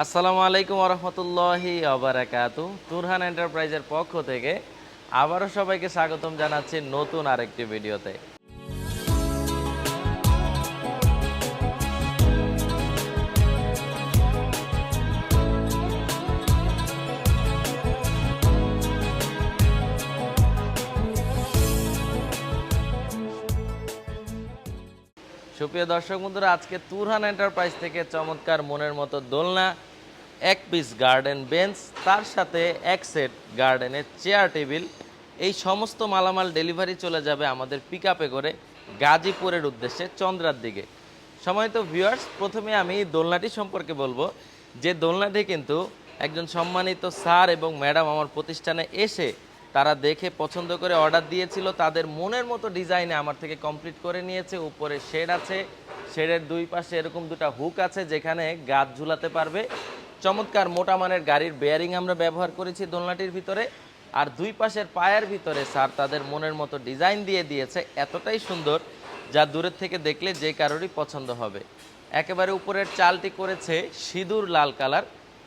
আসসালামু আলাইকুম আরহামতুল্লাহি আবরাকাত তুরহান এন্টারপ্রাইজের পক্ষ থেকে আবারও সবাইকে স্বাগতম জানাচ্ছি নতুন আরেকটি ভিডিওতে। সুপ্রিয় দর্শক বন্ধুরা, আজকে তুরহান এন্টারপ্রাইজ থেকে চমৎকার মনের মতো দোলনা, এক পিস গার্ডেন বেঞ্চ তার সাথে এক সেট গার্ডেনের চেয়ার টেবিল এই সমস্ত মালামাল ডেলিভারি চলে যাবে আমাদের পিক করে গাজীপুরের উদ্দেশ্যে চন্দ্রার দিকে। সময়ত ভিউয়ার্স প্রথমে আমি দোলনাটি সম্পর্কে বলব। যে দোলনাটি কিন্তু একজন সম্মানিত স্যার এবং ম্যাডাম আমার প্রতিষ্ঠানে এসে তারা দেখে পছন্দ করে অর্ডার দিয়েছিল। তাদের মনের মতো ডিজাইনে আমার থেকে কমপ্লিট করে নিয়েছে। উপরে শেড আছে। শেডের দুই পাশে এরকম দুটো হুক আছে যেখানে গাছ ঝুলাতে পারবে। চমৎকার মোটা মানের গাড়ির বেয়ারিং আমরা ব্যবহার করেছি দোলনাটির ভিতরে। আর দুই পাশের পায়ের ভিতরে স্যার তাদের মনের মতো ডিজাইন দিয়ে দিয়েছে। এতটাই সুন্দর যা দূরের থেকে দেখলে যে কারোরই পছন্দ হবে। একেবারে উপরের চালটি করেছে সিঁদুর লাল কালার,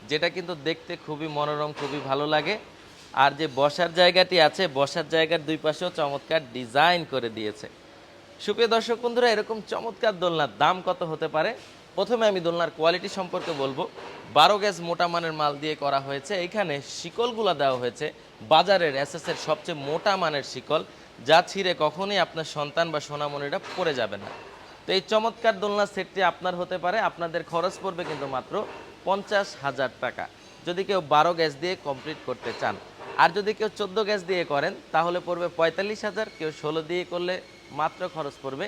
যেটা কিন্তু দেখতে খুবই মনোরম, খুবই ভালো লাগে। আর যে বসার জায়গাটি আছে, বসার জায়গার দুই পাশেও চমৎকার ডিজাইন করে দিয়েছে। সুপ্রিয় দর্শক বন্ধুরা, এরকম চমৎকার দোলনার দাম কত হতে পারে? প্রথমে আমি দোলনার কোয়ালিটি সম্পর্কে বলব। বারো গ্যাস মোটা মানের মাল দিয়ে করা হয়েছে। এখানে শিকলগুলো দেওয়া হয়েছে। বাজারের এসএস এর সবচেয়ে মোটা মানের শিকল, যা ছিঁড়ে কখনোই আপনার সন্তান বা সোনামণিরা পড়ে যাবে না। তো এই চমৎকার দোলনা সেটটি আপনার হতে পারে। আপনাদের খরচ পড়বে কিন্তু মাত্র পঞ্চাশ হাজার টাকা। যদি কেউ বারো গ্যাস দিয়ে কমপ্লিট করতে চান আর যদি কেউ চোদ্দ গ্যাস দিয়ে করেন, তাহলে পড়বে পঁয়তাল্লিশ হাজার, কেউ ষোলো দিয়ে করলে মাত্র খরচ পড়বে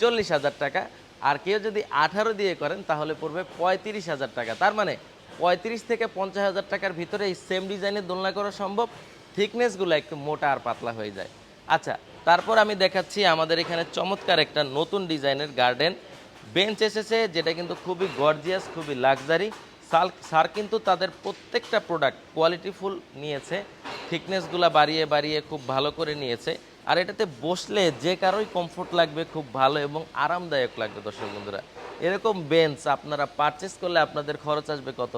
চল্লিশ হাজার টাকা। আর কেউ যদি আঠারো দিয়ে করেন, তাহলে পড়বে পঁয়ত্রিশ হাজার টাকা। তার মানে পঁয়ত্রিশ থেকে পঞ্চাশ হাজার টাকার ভিতরে এই সেম ডিজাইনের দোলনা করা সম্ভব থিকনেসগুলো একটু মোটা আর পাতলা হয়ে যায়। আচ্ছা তারপর আমি দেখাচ্ছি আমাদের এখানে চমৎকার একটা নতুন ডিজাইনের গার্ডেন বেঞ্চ এসেছে, যেটা কিন্তু খুবই গর্জিয়াস খুবই লাক্সারি স্যার কিন্তু তাদের প্রত্যেকটা প্রোডাক্ট কোয়ালিটিফুল নিয়েছে থিকনেসগুলো বাড়িয়ে বাড়িয়ে খুব ভালো করে নিয়েছে। আর এটাতে বসলে যে কারোই কমফোর্ট লাগবে খুব ভালো এবং আরামদায়ক লাগবে দর্শক বন্ধুরা। এরকম বেঞ্চ আপনারা পারচেস করলে আপনাদের খরচ আসবে কত?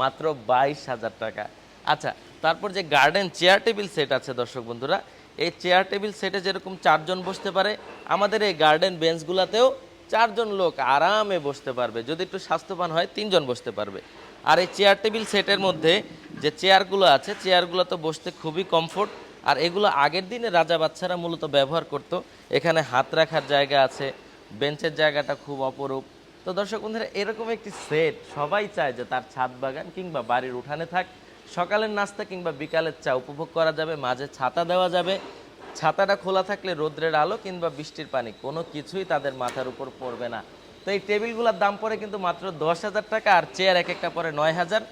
মাত্র বাইশ হাজার টাকা। আচ্ছা তারপর যে গার্ডেন চেয়ার টেবিল সেট আছে দর্শক বন্ধুরা, এই চেয়ার টেবিল সেটে যেরকম চারজন বসতে পারে, আমাদের এই গার্ডেন বেঞ্চগুলোতেও চারজন লোক আরামে বসতে পারবে। যদি একটু স্বাস্থ্যবান হয়, তিনজন বসতে পারবে। আর এই চেয়ার টেবিল সেটের মধ্যে যে চেয়ারগুলো আছে চেয়ারগুলো তো বসতে খুবই কমফোর্ট আর এগুলো আগের দিনে রাজা বাচ্চারা মূলত ব্যবহার করত। এখানে হাত রাখার জায়গা আছে, বেঞ্চের জায়গাটা খুব অপরূপ। তো দর্শক বন্ধুরা, এরকম একটি সেট সবাই চায় যে তার ছাদ বাগান কিংবা বাড়ির উঠানে থাক। সকালের নাস্তা কিংবা বিকালের চা উপভোগ করা যাবে, মাঝে ছাতা দেওয়া যাবে। ছাতাটা খোলা থাকলে রোদ্রের আলো কিংবা বৃষ্টির পানি, কোনো কিছুই তাদের মাথার উপর পড়বে না। তো এই টেবিলগুলোর দাম পড়ে কিন্তু মাত্র দশ হাজার টাকা আর চেয়ার এক একটা পরে নয় হাজার।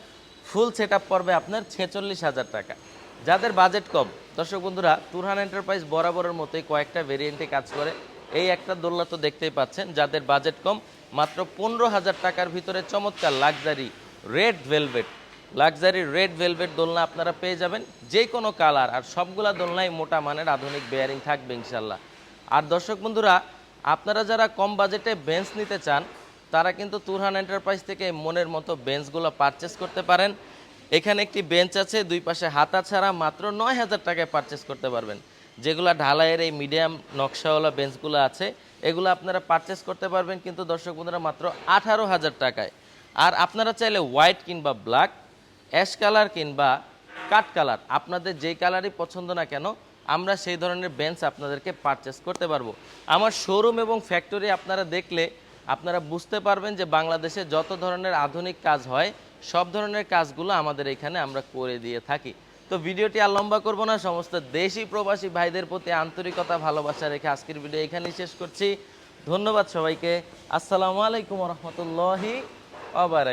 ফুল সেট আপ পড়বে আপনার ছেচল্লিশ হাজার টাকা। যাদের বাজেট কম, দর্শক বন্ধুরা, তুরহান এন্টারপ্রাইজ বরাবরের মতোই কয়েকটা ভেরিয়েন্টে কাজ করে। এই একটা দোলনা তো দেখতেই পাচ্ছেন, যাদের বাজেট কম, মাত্র পনেরো হাজার টাকার ভিতরে চমৎকার luxury red velvet luxury red velvet দোলনা আপনারা পেয়ে যাবেন যে কোনো কালার, আর সবগুলা দোলনাই মোটা মানের আধুনিক বেয়ারিং থাকবে ইনশাল্লাহ আর দর্শক বন্ধুরা, আপনারা যারা কম বাজেটে বেঞ্চ নিতে চান, তারা কিন্তু তুরহান এন্টারপ্রাইজ থেকে মনের মতো বেঞ্চগুলো পারচেস করতে পারেন। এখানে একটি বেঞ্চ আছে, দুই পাশে হাতা ছাড়া মাত্র নয় হাজার টাকায় পারচেস করতে পারবেন। যেগুলো ঢালাইয়ের এই মিডিয়াম নকশাওয়ালা বেঞ্চগুলো আছে, এগুলো আপনারা পারচেস করতে পারবেন কিন্তু দর্শক বন্ধুরা মাত্র আঠারো হাজার টাকায়। আর আপনারা চাইলে হোয়াইট কিংবা ব্ল্যাক অ্যাশ কালার কিংবা কাট কালার, আপনাদের যেই কালারই পছন্দ না কেন, আমরা সেই ধরনের বেঞ্চ আপনাদেরকে পারচেস করতে পারব। আমার শোরুম এবং ফ্যাক্টরি আপনারা দেখলে আপনারা বুঝতে পারবেন যে বাংলাদেশে যত ধরনের আধুনিক কাজ হয়, সব ধরনের কাজগুলো আমাদের এখানে আমরা করে দিয়ে থাকি। তো ভিডিওটি আর লম্বা করব না, সমস্ত দেশি প্রবাসী ভাইদের প্রতি আন্তরিকতা, ভালোবাসা রেখে আজকের ভিডিও এখানেই শেষ করছি। ধন্যবাদ সবাইকে। আসসালামু আলাইকুম রহমতুল্লাহি আবার